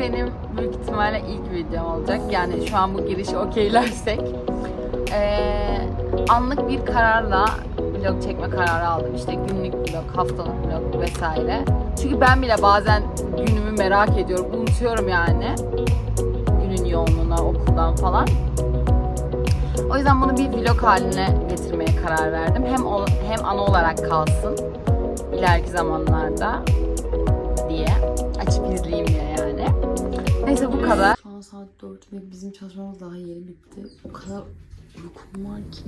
benim büyük ihtimalle ilk videom olacak. Yani şu an bu girişi okeylersek. Ee, anlık bir kararla vlog çekme kararı aldım. İşte günlük vlog, haftalık vlog vesaire. Çünkü ben bile bazen günümü merak ediyorum. Unutuyorum yani. Günün yoğunluğuna, okuldan falan. O yüzden bunu bir vlog haline getirmeye karar verdim. Hem o- hem ana olarak kalsın ileriki zamanlarda diye. Açıp izleyeyim diye yani. Neyse bu kadar. Şu an saat 4 ve bizim çalışmamız daha yeni bitti. O kadar uykum var ki.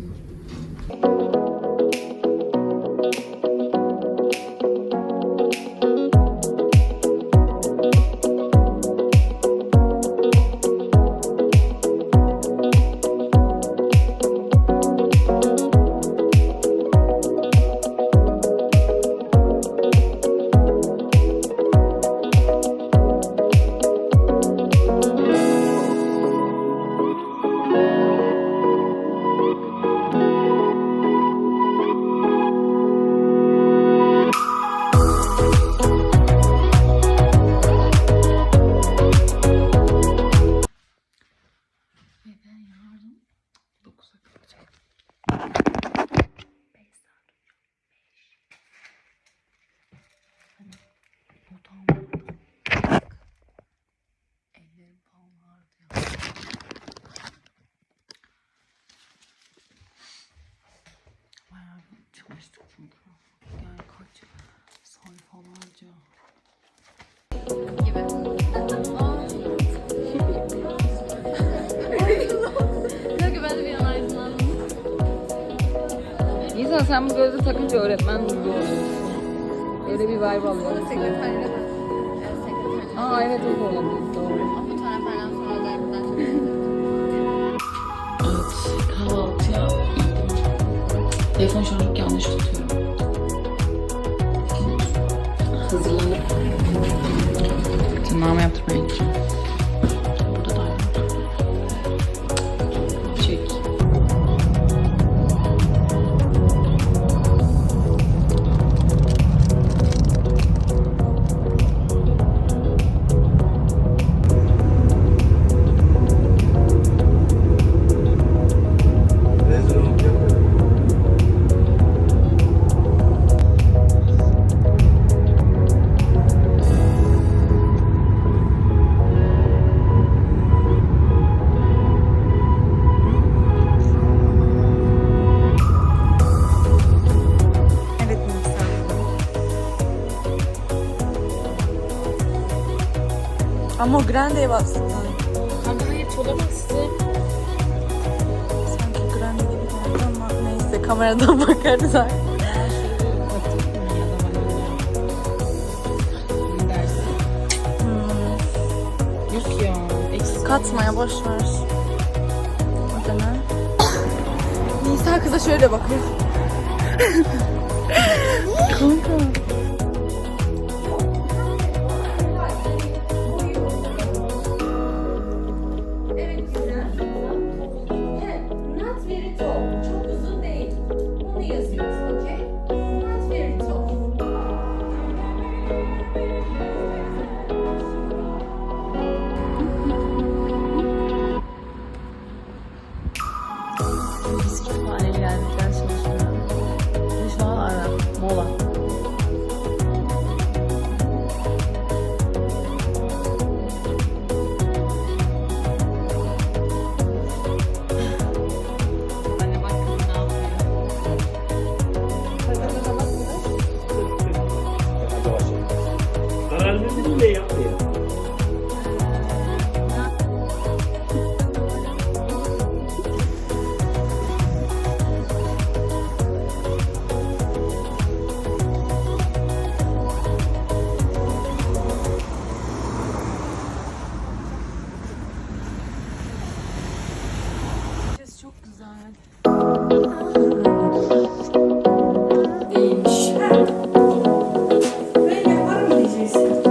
Sayfalarca. Kanka ben de bir an aydınlandım. Nisan sen bu gözlüğü takınca öğretmen gibi oluyorsun. Öyle bir vibe alıyorsun. Sekreterle. Aa evet o da olabilir. Doğru. Telefon şu an çok yanlış tutuyorum. Tırnağımı yaptırmaya gideceğim. Ama o Grande'ye bastın. Kanka hayır çolamazsın. Sanki Grande gibi geldi ama neyse kameradan bakarız artık. Ne? Hmm. Yok ya. Eksik. Katmaya boş ver. O zaman. Nisa kıza şöyle bakıyor. Kanka. Evet Kendimiz bile yapmıyor. Çok güzel. Değilmiş. Ben yaparım diyeceksin.